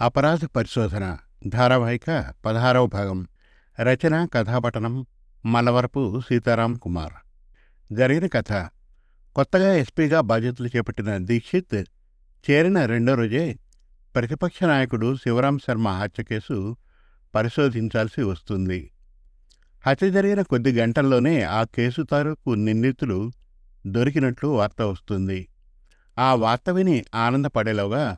అపరాధ పరిశోధన ధారావాహిక పదహారవ భాగం రచన కథాపటనం మలవరపు సీతారాం కుమార్. జరిగిన కథ కొత్తగా ఎస్పీగా బాధ్యతలు చేపట్టిన దీక్షిత్ చేరిన రెండో రోజే ప్రతిపక్ష నాయకుడు శివరాం శర్మ హత్య కేసు పరిశోధించాల్సి వస్తుంది. హత్య జరిగిన కొద్ది గంటల్లోనే ఆ కేసు తాలూకు నిందితులు దొరికినట్లు వార్త వస్తుంది. ఆ వార్త విని ఆనందపడేలోగా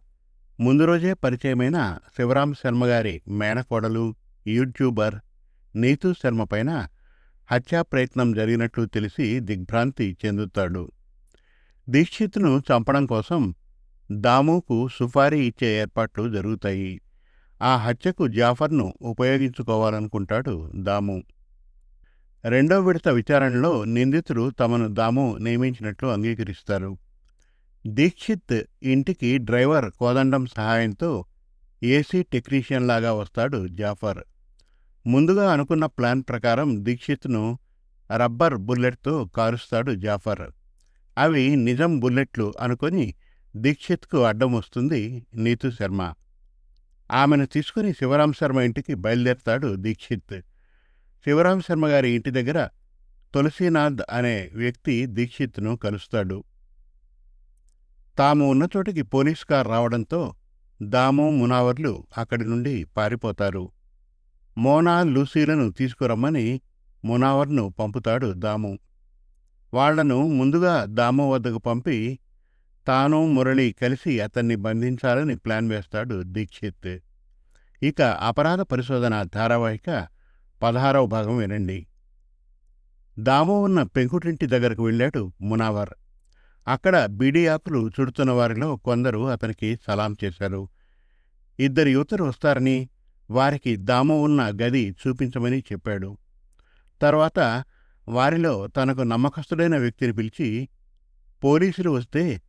ముందు రోజే పరిచయమైన శివరాం శర్మ గారి మేనకోడలు యూట్యూబర్ నీతూ శర్మ పైన హత్యా ప్రయత్నం జరిగినట్లు తెలిసి దిగ్భ్రాంతి చెందుతాడు. దీక్షిత్ను చంపడం కోసం దాముకు సుపారీ ఇచ్చే ఏర్పాట్లు జరుగుతాయి. ఆ హత్యకు జాఫర్ను ఉపయోగించుకోవాలనుకుంటాడు దాము. రెండో విడత విచారణలో నిందితులు తమను దాము నియమించినట్లు అంగీకరిస్తారు. దీక్షిత్ ఇంటికి డ్రైవర్ కోదండం సహాయంతో ఏసీ టెక్నీషియన్ లాగా వస్తాడు జాఫర్. ముందుగా అనుకున్న ప్లాన్ ప్రకారం దీక్షిత్ను రబ్బర్ బుల్లెట్తో కారుస్తాడు జాఫర్. అవి నిజం బుల్లెట్లు అనుకొని దీక్షిత్కు అడ్డం వస్తుంది నీతు శర్మ. ఆమెను తీసుకుని శివరాం శర్మ ఇంటికి బయలుదేరతాడు దీక్షిత్. శివరాం శర్మ గారి ఇంటి దగ్గర తులసీనాథ్ అనే వ్యక్తి దీక్షిత్ను కలుస్తాడు. తాము ఉన్న చోటికి పోలీస్ కార్ రావడంతో దాము మునావర్లు అక్కడి నుండి పారిపోతారు. మోనా లూసీలను తీసుకురమ్మని మునావర్ను పంపుతాడు దాము. వాళ్ళను ముందుగా దాము వద్దకు పంపి తాను మురళి కలిసి అతన్ని బంధించాలని ప్లాన్ వేస్తాడు దీక్షిత్. ఇక అపరాధ పరిశోధన ధారావాహిక పదహారవ భాగం వినండి. దాము ఉన్న పెంకుటింటి దగ్గరకు వెళ్ళాడు మునావర్. అక్కడ బీడీ ఆకులు చుడుతున్న వారిలో కొందరు అతనికి సలాం చేశారు. ఇద్దరు యువతలు వస్తారని వారికి దాము ఉన్న గది చూపించమని చెప్పాడు. తర్వాత వారిలో తనకు నమ్మకస్తుడైన వ్యక్తిని పిలిచి పోలీసులు వస్తే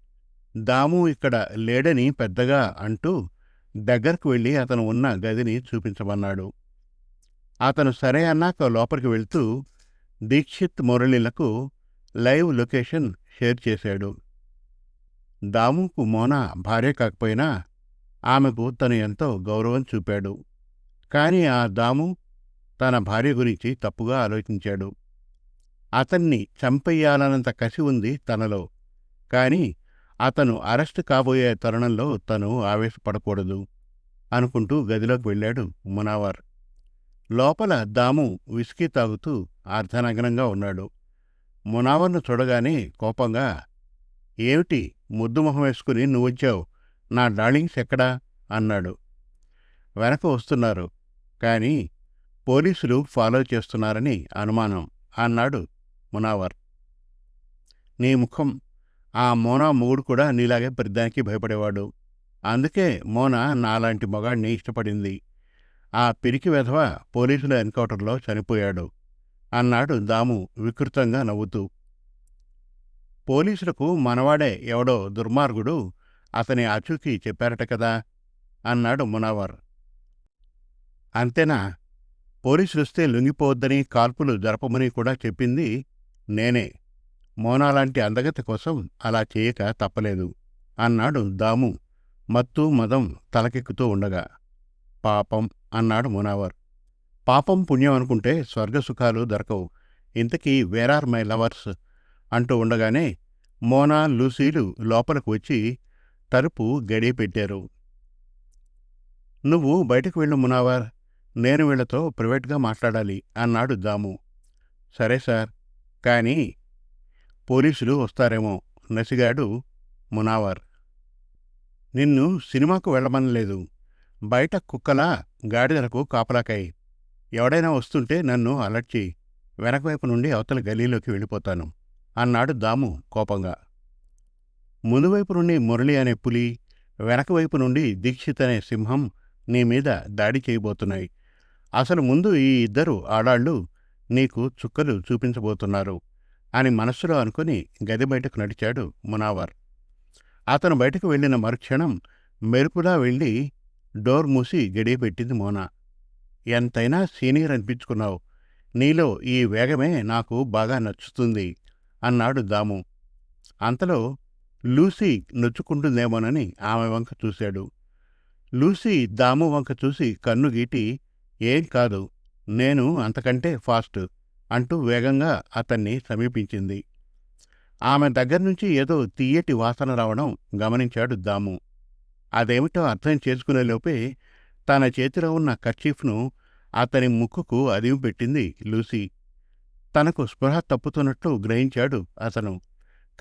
దాము ఇక్కడ లేడని పెద్దగా అంటూ దగ్గరకు వెళ్ళి అతను ఉన్న గదిని చూపించమన్నాడు. అతను సరే అన్నాక లోపలికి వెళ్తూ దీక్షిత్ మురళిలకు లైవ్ లొకేషన్ షేర్ చేశాడు. దాముకు మోన భార్య కాకపోయినా ఆమెకు తను ఎంతో గౌరవం చూపాడు. కాని ఆ దాము తన భార్య గురించి తప్పుగా ఆలోచించాడు. అతన్ని చంపెయ్యాలన్నంత కసి ఉంది తనలో. కాని అతను అరెస్ట్ కాబోయే తరుణంలో తను ఆవేశపడకూడదు అనుకుంటూ గదిలోకి వెళ్ళాడు మునావర్. లోపల దాము విస్కీ తాగుతూ అర్ధనగ్నంగా ఉన్నాడు. మునావర్ను చూడగానే కోపంగా ఏమిటి ముద్దు మొహం వేసుకుని నువ్వొచ్చావు? నా డార్లింగ్స్ ఎక్కడా? అన్నాడు. వెనక వస్తున్నారు. కానీ పోలీసులు ఫాలో చేస్తున్నారని అనుమానం అన్నాడు మునావర్. నీ ముఖం ఆ మోనా మొగుడు కూడా నీలాగే పెద్దానికి భయపడేవాడు. అందుకే మోనా నాలాంటి మొగాడిని ఇష్టపడింది. ఆ పిరికి వెధవ పోలీసుల ఎన్కౌంటర్లో చనిపోయాడు. అన్నాడు దాము వికృతంగా నవ్వుతూ. పోలీసులకు మనవాడే ఎవడో దుర్మార్గుడు అతని అచూకి చెప్పారట కదా అన్నాడు మునావర్. అంతేనా? పోలీసులొస్తే లొంగిపోవద్దని కాల్పులు జరపమని కూడా చెప్పింది నేనే. మోనాలాంటి అందగత కోసం అలా చేయక తప్పలేదు అన్నాడు దాము మత్తు మదం తలకెక్కుతూ ఉండగా. పాపం అన్నాడు మునావర్. పాపం పుణ్యం అనుకుంటే స్వర్గసుఖాలు దొరకవు. ఇంతకీ వేర్ ఆర్ మై లవర్స్ అంటూ ఉండగానే మోనా లూసీలు లోపలికి వచ్చి తలుపు గడియ పెట్టారు. నువ్వు బయటకు వెళ్ళు మునావర్ నేను వీళ్ళతో ప్రైవేట్గా మాట్లాడాలి అన్నాడు దాము. సరే సార్ కానీ పోలీసులు వస్తారేమో నసిగాడు మునావర్. నిన్ను సినిమాకు వెళ్ళమనలేదు. బయట కుక్కలా గాడిదలకు కాపలాకాయి. ఎవడైనా వస్తుంటే నన్ను అలర్ట్ చేయి వెనకవైపు నుండి అవతల గలీలోకి వెళ్ళిపోతాను. అన్నాడు దాము కోపంగా. ముందువైపు నుండి మురళి అనే పులి వెనకవైపు నుండి దీక్షిత్ అనే సింహం నీ మీద దాడి చేయబోతున్నాయి. అసలు ముందు ఈ ఇద్దరు ఆడాళ్ళు నీకు చుక్కలు చూపించబోతున్నారు అని మనస్సులో అనుకుని గది బయటకు నడిచాడు మునావర్. అతను బయటకు వెళ్ళిన మరుక్షణం మెరుపులా వెళ్ళి డోర్ మూసి గడియపెట్టింది మోనా. ఎంతైనా సీనియర్ అనిపించుకున్నావు. నీలో ఈ వేగమే నాకు బాగా నచ్చుతుంది అన్నాడు దాము. అంతలో లూసీ నొచ్చుకుంటుందేమోనని ఆమె వంక చూశాడు. లూసీ దాము వంక చూసి కన్ను గీటి ఏం కాదు నేను అంతకంటే ఫాస్ట్ అంటూ వేగంగా అతన్ని సమీపించింది. ఆమె దగ్గర నుంచి ఏదో తీయటి వాసన రావడం గమనించాడు దాము. అదేమిటో అర్థం చేసుకునేలోపే తన చేతిలో ఉన్న కర్చీఫ్ను అతని ముక్కుకు అదివి పెట్టింది లూసీ. తనకు స్పృహ తప్పుతున్నట్లు గ్రహించాడు అతను.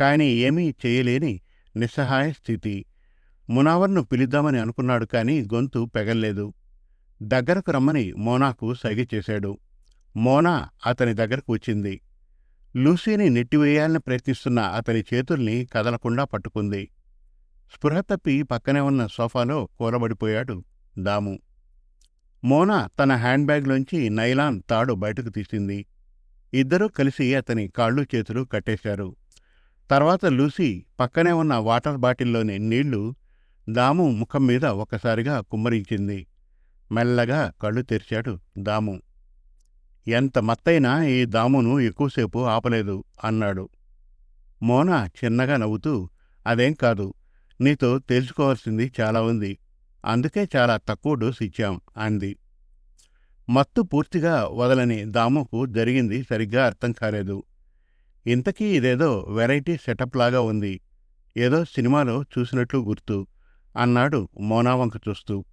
కాని ఏమీ చేయలేని నిస్సహాయ స్థితి. మునావర్ను పిలుద్దామని అనుకున్నాడు కాని గొంతు పెగల్లేదు. దగ్గరకు రమ్మని మోనాకు సైగ చేశాడు. మోనా అతని దగ్గరకు వచ్చింది. లూసీని నెట్టివేయాలని ప్రయత్నిస్తున్న అతని చేతుల్ని కదలకుండా పట్టుకుంది. స్పృహ తప్పి పక్కనే ఉన్న సోఫాలో కూలబడిపోయాడు దాము. మోనా తన హ్యాండ్ బ్యాగ్లోంచి నైలాన్ తాడు బయటకు తీసింది. ఇద్దరూ కలిసి అతని కాళ్ళు చేతులు కట్టేశారు. తర్వాత లూసీ పక్కనే ఉన్న వాటర్ బాటిల్లోని నీళ్ళు దాము ముఖం మీద ఒక్కసారిగా కుమ్మరించింది. మెల్లగా కళ్ళు తెరిచాడు దాము. ఎంత మత్తైనా ఈ దామును ఎక్కువసేపు ఆపలేదు అన్నాడు. మోనా చిన్నగా నవ్వుతూ అదేం కాదు నీతో తెలుసుకోవాల్సింది చాలా ఉంది. అందుకే చాలా తక్కువ డోసు ఇచ్చాం అంది. మత్తు పూర్తిగా వదలని దాముకు జరిగింది సరిగ్గా అర్థం కాలేదు. ఇంతకీ ఇదేదో వెరైటీ సెటప్ లాగా ఉంది. ఏదో సినిమాలో చూసినట్లు గుర్తు అన్నాడు మోనావంక చూస్తూ.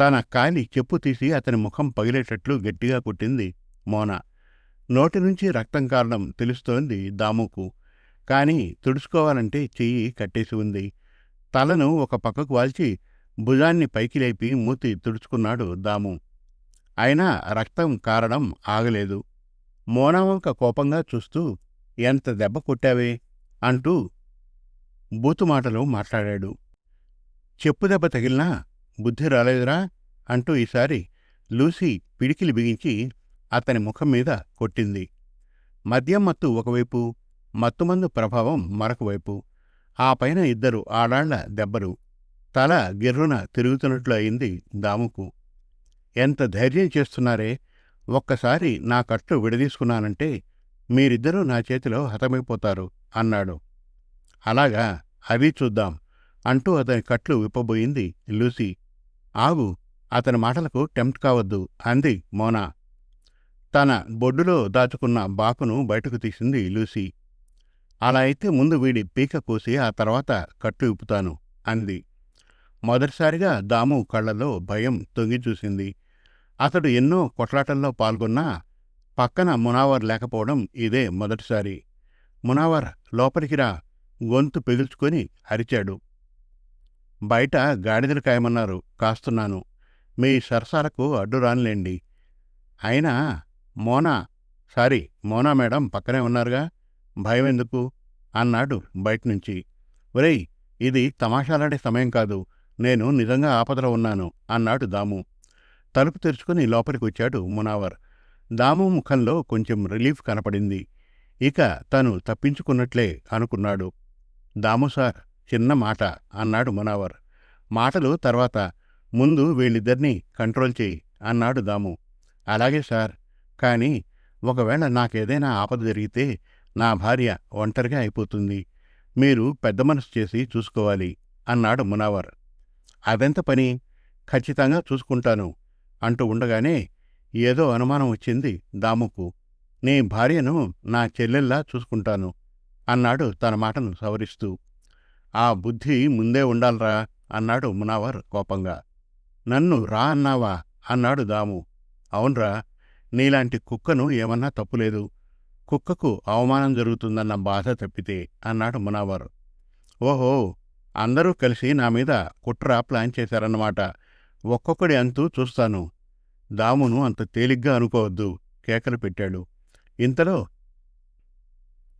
తన కాలి చెప్పు తీసి అతని ముఖం పగిలేటట్లు గట్టిగా కొట్టింది మోన. నోటి నుంచి రక్తం కారణం తెలుస్తోంది దాముకు. కాని తుడుచుకోవాలంటే చెయ్యి కట్టేసి ఉంది. తలను ఒక పక్కకు వాల్చి భుజాన్ని పైకి లేపి మూతి తుడుచుకున్నాడు దాము. అయినా రక్తం కారడం ఆగలేదు. మోనావంక కోపంగా చూస్తూ ఎంత దెబ్బ కొట్టావే? అంటూ బూతుమాటలు మాట్లాడాడు. చెప్పు దెబ్బ తగిలినా బుద్ధి రాలేదురా అంటూ ఈసారి లూసీ పిడికిలి బిగించి అతని ముఖం మీద కొట్టింది. మద్యం మత్తు ఒకవైపు మత్తుమందు ప్రభావం మరొకవైపు. ఆ పైన ఇద్దరు ఆడాళ్ళ దెబ్బలు. తల గిర్రున తిరుగుతున్నట్లు అయింది దాముకు. ఎంత ధైర్యం చేస్తున్నారే? ఒక్కసారి నా కట్లు విడదీసుకున్నానంటే మీరిద్దరూ నా చేతిలో హతమైపోతారు అన్నాడు. అలాగా అవి చూద్దాం అంటూ అతని కట్లు విప్పబోయింది లూసీ. ఆగు అతని మాటలకు టెంప్ట్ కావద్దు అంది మోనా. తన బొడ్డులో దాచుకున్న బాకును బయటకు తీసింది లూసీ. అలా అయితే ముందు వీడి పీక కోసి ఆ తర్వాత కట్టు విప్పుతాను అంది. మొదటిసారిగా దాము కళ్ళలో భయం తొంగిచూసింది అతడు ఎన్నో కొట్లాటల్లో పాల్గొన్నా పక్కన మునావర్ లేకపోవడం ఇదే మొదటిసారి. మునావర్ లోపలికి రా. గొంతు పెగుల్చుకొని అరిచాడు. బయట గాడిదలు కాయమన్నారు. కాస్తున్నాను. మీ సరసాలకు అడ్డు రానులేండి. అయినా మోనా సారీ మోనా మేడం పక్కనే ఉన్నారుగా? భయం ఎందుకు అన్నాడు బయటనుంచి ఒరేయ్ ఇది తమాషాలాడే సమయం కాదు. నేను నిజంగా ఆపదలో ఉన్నాను అన్నాడు దాము. తలుపు తెరుచుకుని లోపలికి వచ్చాడు మునావర్. దాము ముఖంలో కొంచెం రిలీఫ్ కనపడింది. ఇక తను తప్పించుకున్నట్లే అనుకున్నాడు. దాము సార్ చిన్న మాట అన్నాడు మునావర్. మాటలు తర్వాత ముందు వీళ్ళిద్దరినీ కంట్రోల్ చేయి అన్నాడు దాము. అలాగే సార్ కానీ ఒకవేళ నాకేదైనా ఆపద జరిగితే నా భార్య ఒంటరిగా అయిపోతుంది. మీరు పెద్ద మనసు చేసి చూసుకోవాలి అన్నాడు మునావర్. అదెంత పని? ఖచ్చితంగా చూసుకుంటాను అంటూ ఉండగానే ఏదో అనుమానం వచ్చింది దాముకు. నీ భార్యను నా చెల్లెల్లా చూసుకుంటాను అన్నాడు తన మాటను సవరిస్తూ. ఆ బుద్ధి ముందే ఉండాలరా అన్నాడు మునావర్ కోపంగా. నన్ను రా అన్నావా? అన్నాడు దాము. అవునరా నీలాంటి కుక్కను ఏమన్నా తప్పులేదు. కుక్కకు అవమానం జరుగుతుందన్న బాధ తప్పితే అన్నాడు మునావర్. ఓహో అందరూ కలిసి నా మీద కుట్ర ప్లాన్ చేశారన్నమాట. ఒక్కొక్కడి అంతూ చూస్తాను. దామును అంత తేలిగ్గా అనుకోవద్దు కేకలు పెట్టాడు. ఇంతలో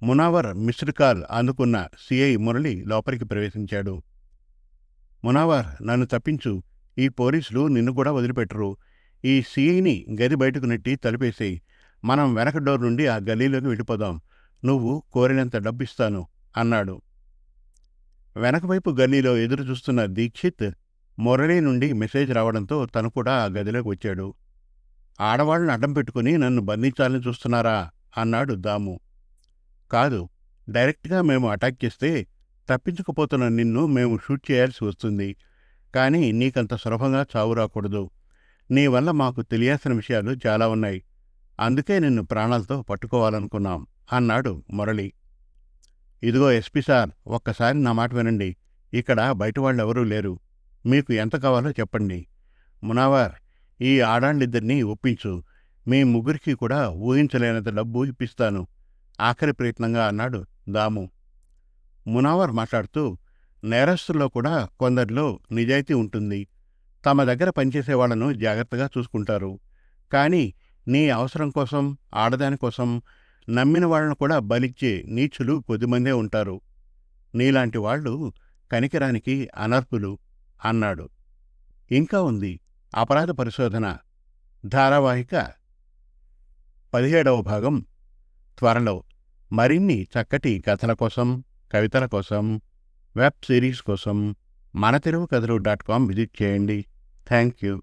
మునావర్ మిస్డ్ కాల్ అందుకున్న సిఐ మురళి లోపలికి ప్రవేశించాడు. మునావర్ నన్ను తప్పించు. ఈ పోలీసులు నిన్ను కూడా వదిలిపెట్టరు. ఈ సిఐని గది బయటకు నెట్టి తలిపేసేయి. మనం వెనక డోర్ నుండి ఆ గలీలోకి వెళ్ళిపోదాం. నువ్వు కోరినంత డబ్బిస్తాను అన్నాడు. వెనకవైపు గల్లీలో ఎదురు చూస్తున్న దీక్షిత్ మురళి నుండి మెసేజ్ రావడంతో తను కూడా ఆ గదిలోకి వచ్చాడు. ఆడవాళ్ళని అడ్డం పెట్టుకుని నన్ను బంధించాలని చూస్తున్నారా? అన్నాడు దాము. కాదు డైరెక్ట్గా మేము అటాక్ చేస్తే తప్పించకపోతున్న నిన్ను మేము షూట్ చేయాల్సి వస్తుంది. కానీ నీకంత సులభంగా చావు రాకూడదు. నీ వల్ల మాకు తెలియాల్సిన విషయాలు చాలా ఉన్నాయి. అందుకే నిన్ను ప్రాణాలతో పట్టుకోవాలనుకున్నాం అన్నాడు మురళి. ఇదిగో ఎస్పీ సార్ ఒక్కసారి నా మాట వినండి. ఇక్కడ బయట వాళ్ళెవరూ లేరు. మీకు ఎంత కావాలో చెప్పండి. మునావార్ ఈ ఆడాళ్ళిద్దరినీ ఒప్పించు. మీ ముగ్గురికి కూడా ఊహించలేనంత డబ్బు ఇప్పిస్తాను. ఆఖరి ప్రయత్నంగా అన్నాడు దాము. మునావర్ మాట్లాడుతూ నేరస్తుల్లో కూడా కొందరిలో నిజాయితీ ఉంటుంది. తమ దగ్గర పనిచేసే వాళ్ళను జాగ్రత్తగా చూసుకుంటారు. కానీ నీ అవసరం కోసం ఆడదాని కోసం నమ్మిన వాళ్ళను కూడా బలిచ్చే నీచులు కొద్దిమందే ఉంటారు. నీలాంటి వాళ్ళు కనికరానికి అనర్హులు అన్నాడు. ఇంకా ఉంది అపరాధ పరిశోధన. ధారావాహిక పదిహేడవ భాగం. త్వరలో మరిన్ని చక్కటి కథల కోసం కవితల కోసం వెబ్ సిరీస్ కోసం మన తెలుగు కథలు డాట్ కామ్ విజిట్ చేయండి. Thank you.